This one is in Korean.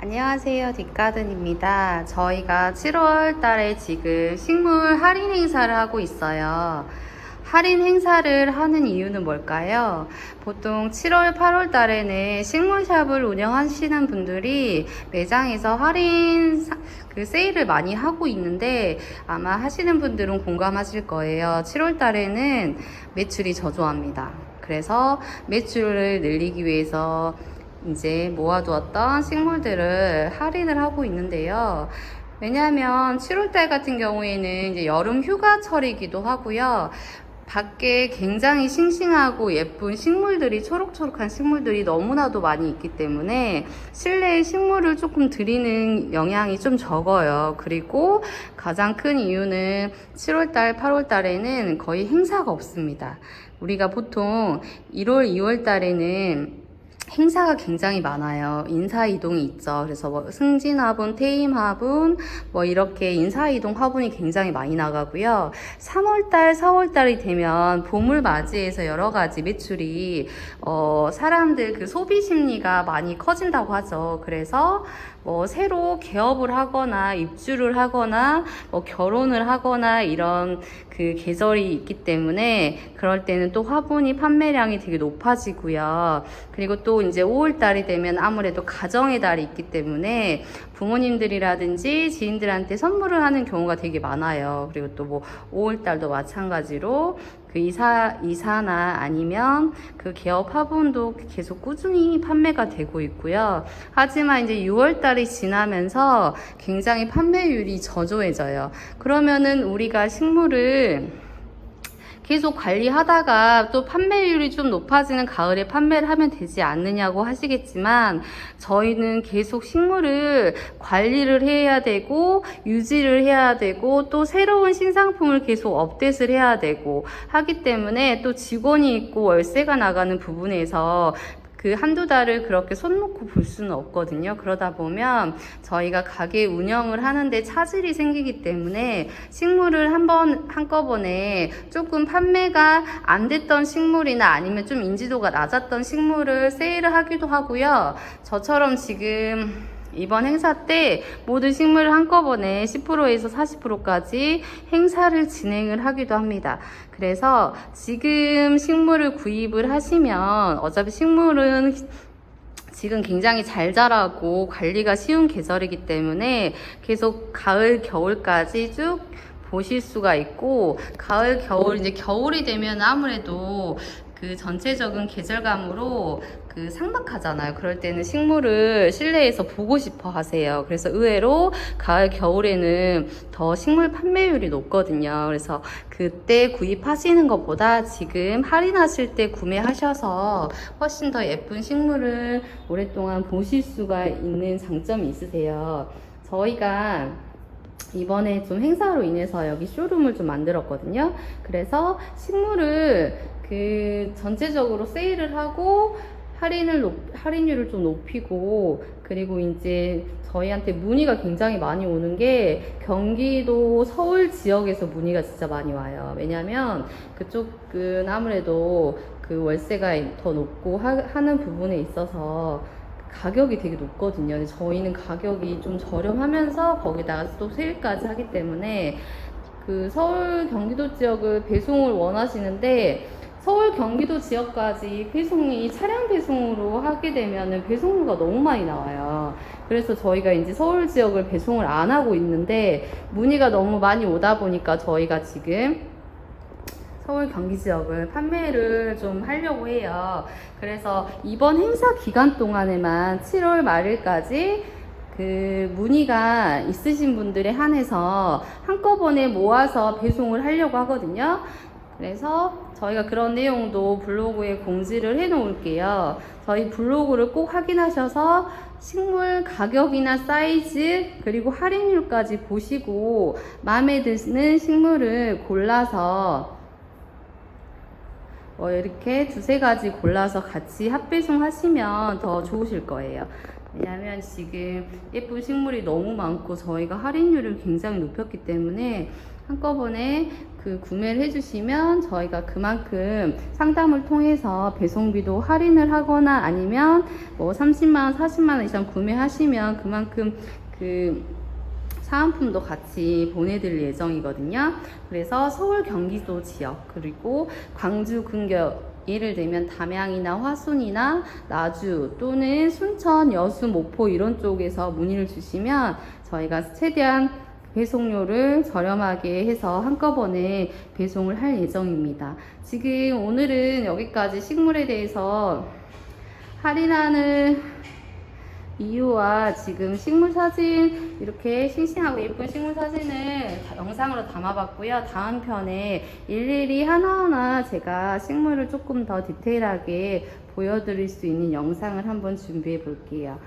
안녕하세요. 뒷가든입니다. 저희가 7월 달에 지금 식물 할인 행사를 하고 있어요. 할인 행사를 하는 이유는 뭘까요? 보통 7월, 8월 달에는 식물샵을 운영하시는 분들이 매장에서 할인 사- 그 세일을 많이 하고 있는데 아마 하시는 분들은 공감하실 거예요. 7월 달에는 매출이 저조합니다. 그래서 매출을 늘리기 위해서 이제 모아두었던 식물들을 할인을 하고 있는데요. 왜냐하면 7월달 같은 경우에는 이제 여름 휴가철이기도 하고요. 밖에 굉장히 싱싱하고 예쁜 식물들이 초록초록한 식물들이 너무나도 많이 있기 때문에 실내에 식물을 조금 들이는 영향이 좀 적어요. 그리고 가장 큰 이유는 7월달, 8월달에는 거의 행사가 없습니다. 우리가 보통 1월, 2월달에는 행사가 굉장히 많아요. 인사이동이 있죠. 그래서 뭐 승진화분, 퇴임화분, 뭐 이렇게 인사이동 화분이 굉장히 많이 나가고요. 3월달, 4월달이 되면 봄을 맞이해서 여러 가지 매출이, 어, 사람들 그 소비 심리가 많이 커진다고 하죠. 그래서 뭐 새로 개업을 하거나 입주를 하거나 뭐 결혼을 하거나 이런 그 계절이 있기 때문에 그럴 때는 또 화분이 판매량이 되게 높아지고요. 그리고 또 이제 5월 달이 되면 아무래도 가정의 달이 있기 때문에 부모님들이라든지 지인들한테 선물을 하는 경우가 되게 많아요. 그리고 또 뭐 5월 달도 마찬가지로 그 이사 이사나 아니면 그 개업 화분도 계속 꾸준히 판매가 되고 있고요. 하지만 이제 6월 달이 지나면서 굉장히 판매율이 저조해져요. 그러면은 우리가 식물을 계속 관리하다가 또 판매율이 좀 높아지는 가을에 판매를 하면 되지 않느냐고 하시겠지만 저희는 계속 식물을 관리를 해야 되고 유지를 해야 되고 또 새로운 신상품을 계속 업데이트를 해야 되고 하기 때문에 또 직원이 있고 월세가 나가는 부분에서 그 한두 달을 그렇게 손 놓고 볼 수는 없거든요. 그러다 보면 저희가 가게 운영을 하는데 차질이 생기기 때문에 식물을 한번 한꺼번에 조금 판매가 안 됐던 식물이나 아니면 좀 인지도가 낮았던 식물을 세일을 하기도 하고요. 저처럼 지금 이번 행사 때 모든 식물을 한꺼번에 10%에서 40%까지 행사를 진행을 하기도 합니다. 그래서 지금 식물을 구입을 하시면 어차피 식물은 지금 굉장히 잘 자라고 관리가 쉬운 계절이기 때문에 계속 가을, 겨울까지 쭉 보실 수가 있고 가을, 겨울 이제 겨울이 되면 아무래도 그 전체적인 계절감으로 그 상박하잖아요. 그럴 때는 식물을 실내에서 보고 싶어 하세요. 그래서 의외로 가을, 겨울에는 더 식물 판매율이 높거든요. 그래서 그때 구입하시는 것보다 지금 할인하실 때 구매하셔서 훨씬 더 예쁜 식물을 오랫동안 보실 수가 있는 장점이 있으세요. 저희가 이번에 좀 행사로 인해서 여기 쇼룸을 좀 만들었거든요. 그래서 식물을 그 전체적으로 세일을 하고 할인을 높, 할인율을 좀 높이고 그리고 이제 저희한테 문의가 굉장히 많이 오는 게 경기도 서울 지역에서 문의가 진짜 많이 와요. 왜냐면 그쪽은 아무래도 그 월세가 더 높고 하, 하는 부분에 있어서 가격이 되게 높거든요. 저희는 가격이 좀 저렴하면서 거기다가 또 세일까지 하기 때문에 그 서울 경기도 지역을 배송을 원하시는데 서울 경기도 지역까지 배송이 차량 배송으로 하게 되면은 배송료가 너무 많이 나와요. 그래서 저희가 이제 서울 지역을 배송을 안 하고 있는데 문의가 너무 많이 오다 보니까 저희가 지금 서울 경기 지역을 판매를 좀 하려고 해요. 그래서 이번 행사 기간 동안에만 7월 말일까지 그 문의가 있으신 분들에 한해서 한꺼번에 모아서 배송을 하려고 하거든요. 그래서 저희가 그런 내용도 블로그에 공지를 해 놓을게요. 저희 블로그를 꼭 확인하셔서 식물 가격이나 사이즈 그리고 할인율까지 보시고 마음에 드는 식물을 골라서 어, 이렇게 두세 가지 골라서 같이 합배송 하시면 더 좋으실 거예요. 왜냐하면 지금 예쁜 식물이 너무 많고 저희가 할인율을 굉장히 높였기 때문에 한꺼번에 그 구매를 해주시면 저희가 그만큼 상담을 통해서 배송비도 할인을 하거나 아니면 뭐 30만원, 40만원 이상 구매하시면 그만큼 그 사은품도 같이 보내드릴 예정이거든요. 그래서 서울 경기도 지역 그리고 광주 근교 예를 들면 담양이나 화순이나 나주 또는 순천, 여수, 목포 이런 쪽에서 문의를 주시면 저희가 최대한 배송료를 저렴하게 해서 한꺼번에 배송을 할 예정입니다. 지금 오늘은 여기까지 식물에 대해서 할인하는 이유와 지금 식물 사진 이렇게 싱싱하고 예쁜 식물 사진을 다- 영상으로 담아봤고요. 다음 편에 일일이 하나하나 제가 식물을 조금 더 디테일하게 보여드릴 수 있는 영상을 한번 준비해 볼게요.